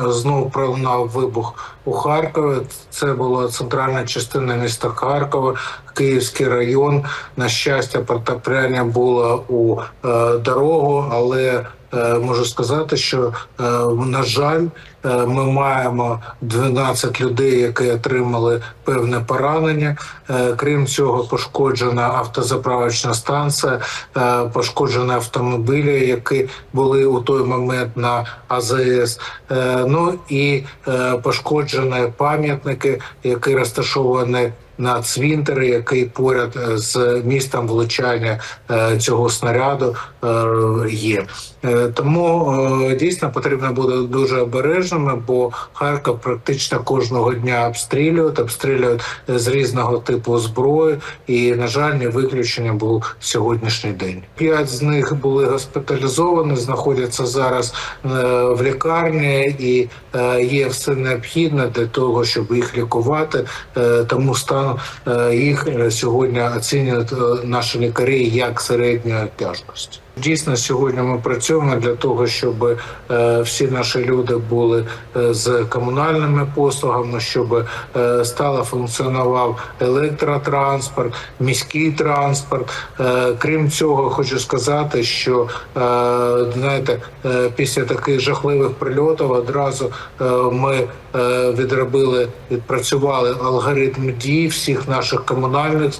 Знову пролунав вибух у Харкові. Це була центральна частина міста Харкова, Київський район. На щастя, протопляння було у е, дорогу, але можу сказати, що е, на жаль, е, ми маємо 12 людей, які отримали певне поранення. Е, крім цього, пошкоджена автозаправочна станція, е, пошкоджені автомобілі, які були у той момент на АЗС. Е, ну і е, пошкоджені пам'ятники, які розташовані на цвинтарі, який поряд е, з містом влучання е, цього снаряду е, є. Тому дійсно потрібно бути дуже обережними, бо Харків практично кожного дня обстрілюють, обстрілюють з різного типу зброї, і на жаль, не виключення був сьогоднішній день. П'ять з них були госпіталізовані, знаходяться зараз в лікарні, і є все необхідне для того, щоб їх лікувати. Тому стан е, їх е, сьогодні оцінюють е, наші лікарі як середньої тяжкості. Дійсно, сьогодні ми працюємо для того, щоб е, всі наші люди були е, з комунальними послугами, щоб е, стало функціонував електротранспорт, міський транспорт. Крім цього, хочу сказати, що знаєте, після таких жахливих прильотів одразу ми відробили, відпрацювали алгоритм дій всіх наших комунальних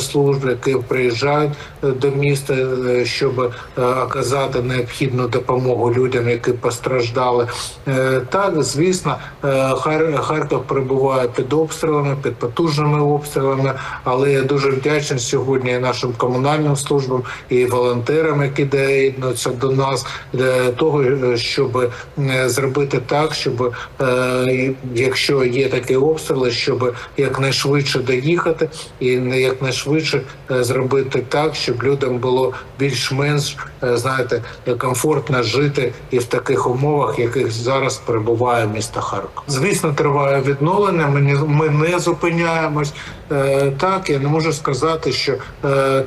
служб, які приїжджають е, до міста, е, щоб е, оказати необхідну допомогу людям, які постраждали. Е, Так, звісно, е, Хар- Харків перебуває під обстрілами, під потужними обстрілами, але я дуже вдячний сьогодні нашим комунальним службам і волонтерам, які доєднуються до нас для того, е, щоб е, зробити так, щоб е, якщо є такі обстріли, щоб якнайшвидше доїхати і не якнайшвидше е, зробити так, щоб людям було більш-менш е, знаєте комфортно жити і в таких умовах, яких зараз перебуває місто Харків. Звісно, триває відновлення. Ми ми не зупиняємось. Е, Так, я не можу сказати, що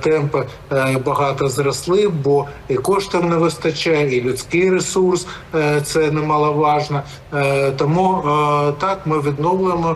темпи багато зросли, бо і коштів не вистачає, і людський ресурс це немаловажно. Тому так ми відновлюємо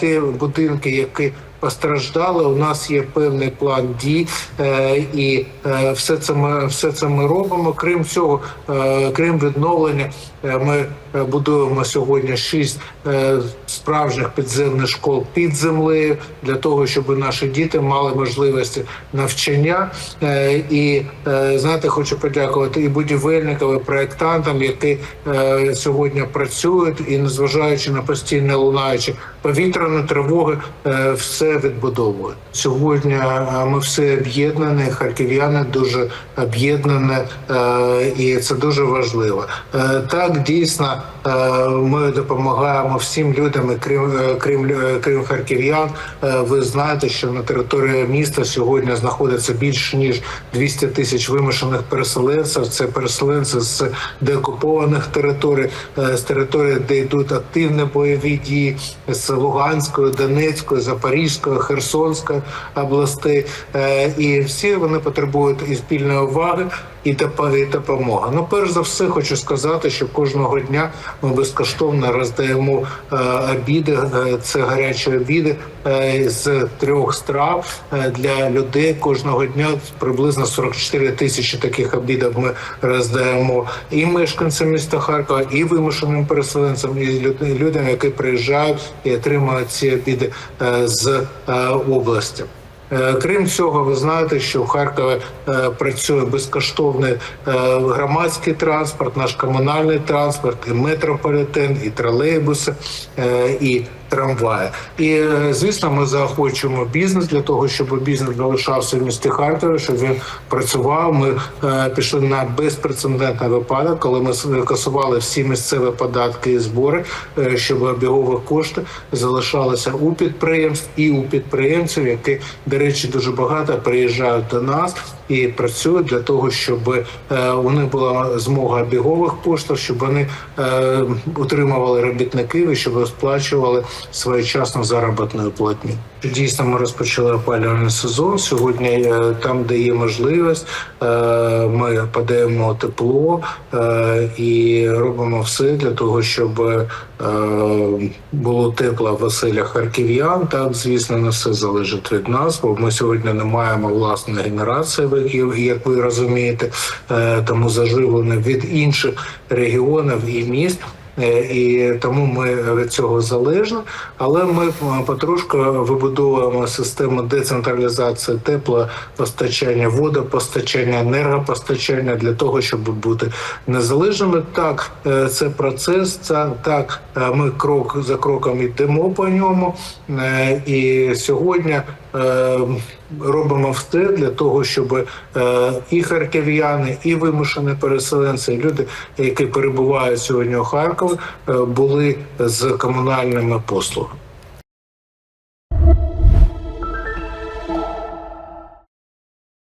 ті будинки, які постраждали. У нас є певний план дій, е, і е, все це ми все це ми робимо. Крім цього, е, крім відновлення, ми будуємо сьогодні шість е, справжніх підземних школ під землею для того, щоб наші діти мали можливості навчання. Е, І е, знаєте, хочу подякувати і будівельникам, і проєктантам, які е, сьогодні працюють, і незважаючи на постійно лунаючі повітряні тривоги, е, все відбудовують. Сьогодні е, ми все об'єднані, харків'яни дуже об'єднані, е, і це дуже важливо. Е, Так, дійсно, е, ми допомагаємо всім людям, крім е, крім крім харків'ян. Е, Ви знаєте, що на території міста сьогодні знаходиться більш ніж 200 тисяч вимушених переселенців. Це переселенці з деокупованих територій, е, з територій, де йдуть активні бойові дії з Луганської, Донецької, Запорізької, Херсонської областей. Е, І всі вони потребують і спільної уваги. І допо- і допомога. Ну, перш за все, хочу сказати, що кожного дня ми безкоштовно роздаємо е, обіди. Е, це гарячі обіди е, з трьох страв для людей. Кожного дня приблизно 44 тисячі таких обідів ми роздаємо і мешканцям міста Харкова, і вимушеним переселенцям, і люд- людям, які приїжджають і отримують ці обіди з області. Е, Крім цього, ви знаєте, що в Харкові е, працює безкоштовний е, громадський транспорт, наш комунальний транспорт, і метрополітен, і тролейбуси, і трамваї. І е, звісно, ми заохочуємо бізнес для того, щоб бізнес залишався в місті Харкові, щоб він працював. Ми е, пішли на безпрецедентний випадок, коли ми касували всі місцеві податки і збори, е, щоб обігові кошти залишалися у підприємств і у підприємців, які, до речі, дуже багато приїжджають до нас. і працюють для того, щоб у них була змога бігових коштів, щоб вони утримували робітників і щоб сплачували своєчасно заробітну платню. Дійсно, ми розпочали опалювальний сезон. Сьогодні е, там, де є можливість, е, ми подаємо тепло е, і робимо все для того, щоб було тепло в оселях харків'ян. Так, звісно, не все залежить від нас, бо ми сьогодні не маємо власної генерації, як- ви розумієте, тому заживлені від інших регіонів і міст. Е, І тому ми від цього залежні, але ми е, потрошку вибудовуємо систему децентралізації теплопостачання, водопостачання, енергопостачання для того, щоб бути незалежними. Так, е, це процес. Це так, ми крок за кроком йдемо по ньому. І сьогодні робимо все для того, щоб е, і харків'яни, і вимушені переселенці, і люди, які перебувають сьогодні у Харкові, е, були з комунальними послугами.